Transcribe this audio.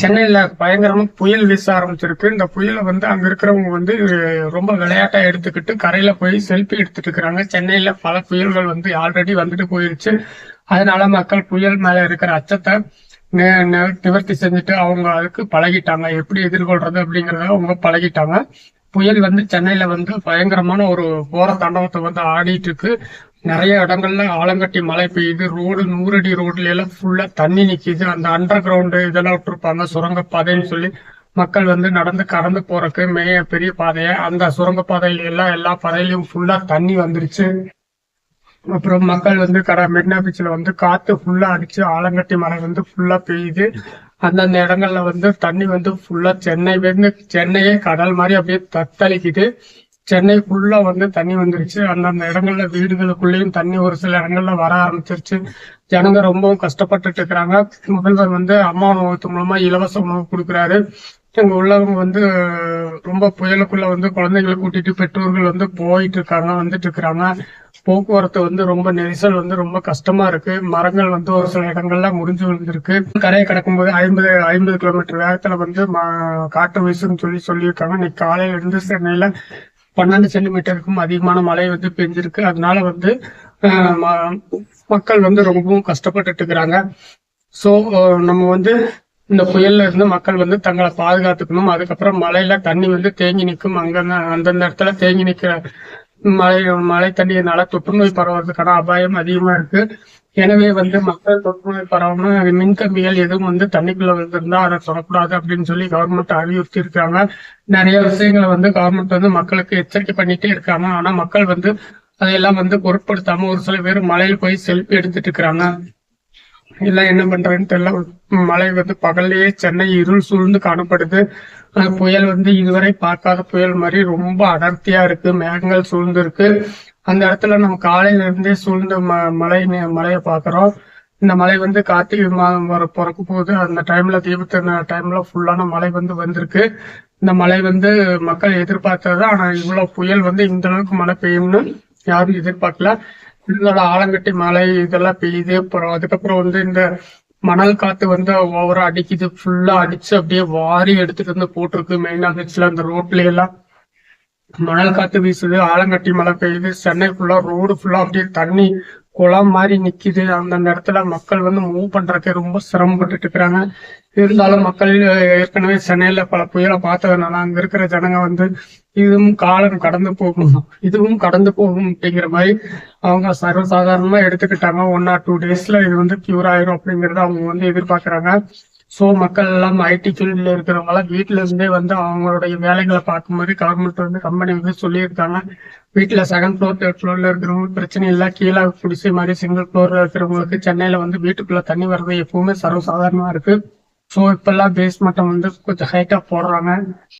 சென்னையில் பயங்கரமாக புயல் வீச ஆரம்பிச்சிருக்கு. இந்த புயலை வந்து அங்கே இருக்கிறவங்க வந்து ரொம்ப விளையாட்டாக எடுத்துக்கிட்டு கரையில் போய் செல்ஃபி எடுத்துட்டு இருக்கிறாங்க. சென்னையில் பல புயல்கள் வந்து ஆல்ரெடி வந்துட்டு போயிருச்சு. அதனால மக்கள் புயல் மேலே இருக்கிற அச்சத்தை நிவர்த்தி செஞ்சுட்டு அவங்க அதுக்கு பழகிட்டாங்க. எப்படி எதிர்கொள்றது அப்படிங்கிறத அவங்க பழகிட்டாங்க. புயல் வந்து சென்னையில வந்து பயங்கரமான ஒரு போர தாண்டவத்தை வந்து ஆடிட்டு இருக்கு. நிறைய இடங்கள்ல ஆலங்கட்டி மழை பெய்யுது. ரோடு நூறடி ரோட்ல எல்லாம் ஃபுல்லா தண்ணி நிக்குது. அந்த அண்டர் கிரவுண்டு இதெல்லாம் விட்டுருப்பாங்க. சுரங்கப்பாதைன்னு சொல்லி மக்கள் வந்து நடந்து கடந்து போறதுக்கு மேய பெரிய பாதையை அந்த சுரங்கப்பாதையில எல்லாம் எல்லா பாதையிலயும் ஃபுல்லா தண்ணி வந்துருச்சு. அப்புறம் மக்கள் வந்து கட மெரினா பீச்சில் வந்து காத்து ஃபுல்லா அடிச்சு ஆலங்கட்டி மழை வந்து ஃபுல்லா பெய்யுது. அந்தந்த இடங்கள்ல வந்து தண்ணி வந்து ஃபுல்லா சென்னை வந்து சென்னையே கடல் மாதிரி அப்படியே தத்தளிக்குது. சென்னை ஃபுல்லா வந்து தண்ணி வந்துருச்சு. அந்தந்த இடங்கள்ல வீடுகளுக்குள்ளேயும் தண்ணி ஒரு சில இடங்கள்ல வர ஆரம்பிச்சிருச்சு. ஜனங்க ரொம்பவும் கஷ்டப்பட்டுட்டு இருக்கிறாங்க முதல்வர் வந்து அம்மா உணவகத்து மூலமா இலவச உணவு கொடுக்குறாரு. இங்க உள்ளவங்க வந்து ரொம்ப புயலுக்குள்ள வந்து குழந்தைகளை கூட்டிட்டு பெற்றோர்கள் வந்து போயிட்டு இருக்காங்க வந்துட்டு இருக்கிறாங்க போக்குவரத்து வந்து ரொம்ப நெரிசல் வந்து ரொம்ப கஷ்டமா இருக்கு. மரங்கள் வந்து ஒரு சில இடங்கள்ல முறிஞ்சு விழுந்திருக்கு. கரையை கடக்கும்போது ஐம்பது ஐம்பது கிலோமீட்டர் வேகத்துல வந்து காற்று வீசுன்னு சொல்லி சொல்லியிருக்காங்க. இன்னைக்கு காலையில இருந்து சென்னையில பன்னெண்டு சென்டிமீட்டருக்கும் அதிகமான மழை வந்து பெஞ்சிருக்கு. அதனால வந்து ம- மக்கள் வந்து ரொம்பவும் கஷ்டப்பட்டுட்டு இருக்கிறாங்க சோ நம்ம வந்து இந்த புயல்ல இருந்து மக்கள் வந்து தங்களை பாதுகாத்துக்கணும். அதுக்கப்புறம் மழையில தண்ணி வந்து தேங்கி நிற்கும். அங்க அந்தந்த இடத்துல தேங்கி நிற்கிற மழை மழை தண்ணியினால தொற்றுநோய் பரவறதுக்கான அபாயம் அதிகமா இருக்கு. எனவே வந்து மக்கள் தொற்றுநோய் பரவாம மின்கம்பிகள் எதுவும் வந்து தண்ணிக்குள்ள வந்திருந்தா அதை தொடக்கூடாது அப்படின்னு சொல்லி கவர்மெண்ட் அறிவுறுத்தி இருக்காங்க நிறைய விஷயங்களை வந்து கவர்மெண்ட் வந்து மக்களுக்கு எச்சரிக்கை பண்ணிட்டே இருக்காங்க. ஆனா மக்கள் வந்து அதையெல்லாம் வந்து பொருட்படுத்தாம ஒரு சில பேர் மலையில் போய் செல்ஃபி எடுத்துட்டு இருக்கிறாங்க. எல்லாம் என்ன பண்றதுன்னு தெரியல. மழை வந்து பகல்லையே சென்னை இருள் சூழ்ந்து காணப்படுது. புயல் வந்து இதுவரை பார்க்காத புயல் மாதிரி ரொம்ப அடர்த்தியா இருக்கு மேகங்கள் சூழ்ந்து இருக்கு அந்த இடத்துல நம்ம காலையில இருந்தே சூழ்ந்த ம- மழை நே- மழையை பாக்குறோம் இந்த மழை வந்து கார்த்திகை மாதம் வர பிறக்க போகுது. அந்த டைம்ல தீபத்து டைம்ல ஃபுல்லான மழை வந்து வந்திருக்கு. இந்த மழை வந்து மக்கள் எதிர்பார்த்தது ஆனா இவ்வளவு புயல் வந்து இந்த அளவுக்கு மழை பெய்யும்னு யாரும் எதிர்பார்க்கல. இதோட ஆலங்கட்டி மழை இதெல்லாம் பெய்யுது. அப்புறம் அதுக்கப்புறம் வந்து இந்த மணல் காத்து வந்து ஓவரா அடிக்குது. ஃபுல்லா அடிச்சு அப்படியே வாரி எடுத்துட்டு வந்து போட்டிருக்கு. மெயினா பீச்ல அந்த ரோட்ல எல்லாம். மணல் காத்து வீசுது. ஆலங்கட்டி மழை பெய்யுது. சென்னை ஃபுல்லா ரோடு ஃபுல்லா அப்படியே தண்ணி குளம் மாதிரி நிக்குது. அந்தந்த இடத்துல மக்கள் வந்து மூவ் பண்றதுக்கு ரொம்ப சிரமப்பட்டுட்டு இருக்கிறாங்க. இருந்தாலும் மக்கள் ஏற்கனவே சென்னையில பல புயலை பார்த்ததுனால அங்க இருக்கிற ஜனங்க வந்து இதுவும் காலம் கடந்து போகும். இதுவும் கடந்து போகும் அப்படிங்கிற மாதிரி அவங்க சர்வசாதாரணமா எடுத்துக்கிட்டாங்க. ஒன் ஆர் டூ டேஸ்ல இது வந்து கியூர் ஆயிரும் அப்படிங்கறத அவங்க வந்து எதிர்பார்க்கறாங்க. சோ மக்கள் எல்லாம் ஐடி ஃபீல்ட்ல இருக்கிறவங்க எல்லாம் வீட்டுல இருந்தே வந்து அவங்களுடைய வேலைகளை பார்க்கும்போது கவர்மெண்ட் வந்து கம்பெனி வந்து சொல்லியிருக்காங்க. வீட்டுல செகண்ட் ஃப்ளோர் தேர்ட் ஃப்ளோர்ல இருக்கிறவங்களுக்கு பிரச்சனை இல்லை. கீழே குடிசை மாதிரி சிங்கிள் ஃப்ளோர்ல இருக்கிறவங்களுக்கு சென்னையில வந்து வீட்டுக்குள்ள தண்ணி வர்றது எப்பவுமே சர்வசாதாரணமா இருக்கு. ஸோ இப்பெல்லாம் பேஸ் மட்டம் வந்து கொஞ்சம் ஹைட்டா போடுறாங்க.